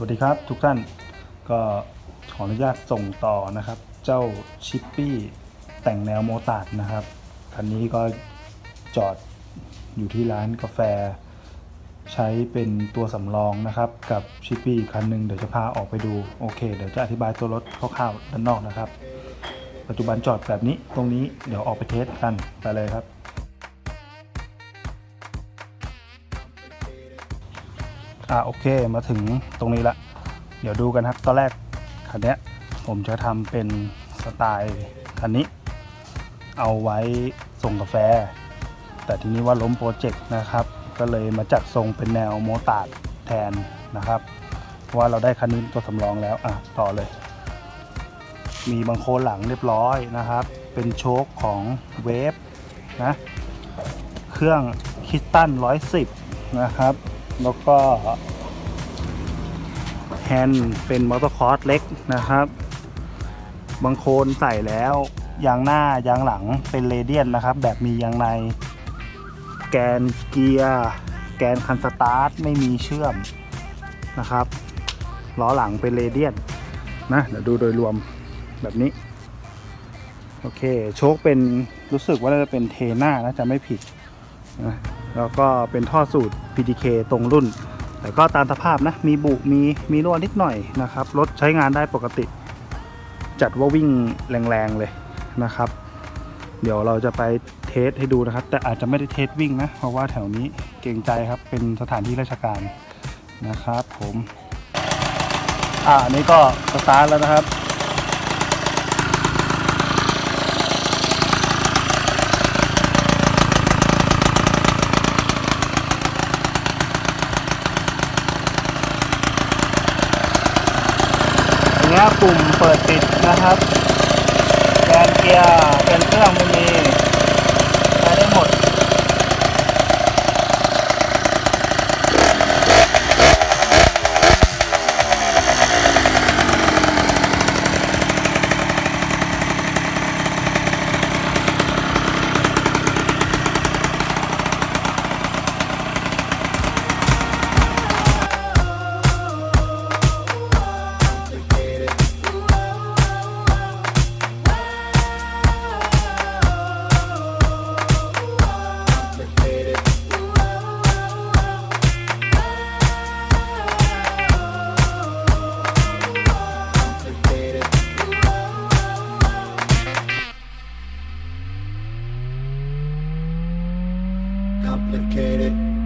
สวัสดีครับทุกท่านก็ขออนุญาตส่งต่อนะครับ เจ้าชิปปี้แต่งแนวโมตาร์ดนะครับ คันนี้ก็จอดอยู่ที่ร้านกาแฟ ใช้เป็นตัวสำรองนะครับ กับชิปปี้อีกคันหนึ่งเดี๋ยวจะพาออกไปดู โอเค เดี๋ยวจะอธิบายตัวรถคร่าวๆด้านนอกนะครับ ปัจจุบันจอดแบบนี้ตรงนี้เดี๋ยวออกไปเทสกันไปเลยครับ อ่าโอเคมาถึงตรงนี้ละ เดี๋ยวดูกันครับ ตอนแรกคันเนี้ยผมจะทำเป็นสไตล์คันนี้ เอาไว้ส่งกาแฟ แต่ทีนี้ว่าล้มโปรเจกต์นะครับ ก็เลยมาจัดทรงเป็นแนวโมตาร์ดแทนนะครับว่าเราได้คันนี้ตัวสำรองแล้วอะต่อเลย มีบังโคลหลังเรียบร้อยนะครับ เป็นโชคของเวฟนะเครื่องคิตตัน110 นะครับ แล้วก็แฮนด์เป็นมอเตอร์คอร์สเล็กนะครับ บางโคนใส่แล้วยางหน้ายางหลังเป็นเรเดียนนะครับ แบบมียางใน แกนเกียร์ แกนคันสตาร์ทไม่มีเชื่อมนะครับล้อหลังเป็นเรเดียนนะเดี๋ยวดูโดยรวมแบบนี้ โอเค โชคเป็นรู้สึกว่าจะเป็นเทน่านะจะไม่ผิดนะ แล้วก็เป็นท่อสูตร PDK ตรงรุ่น แต่ก็ตามสภาพนะ มีบุ มีมีรั่วนิดหน่อยนะครับ รถใช้งานได้ปกติ จัดว่าวิ่งแรงๆเลยนะครับ เดี๋ยวเราจะไปเทสให้ดูนะครับ แต่อาจจะไม่ได้เทสวิ่งนะ เพราะว่าแถวนี้เกรงใจครับ เป็นสถานที่ราชการนะครับผม อ่าอันนี้ก็สตาร์ทแล้วนะครับ อย่าปุ่มเปิดปิดนะครับแกนเกียร์เป็นเครื่องไม่มี complicated.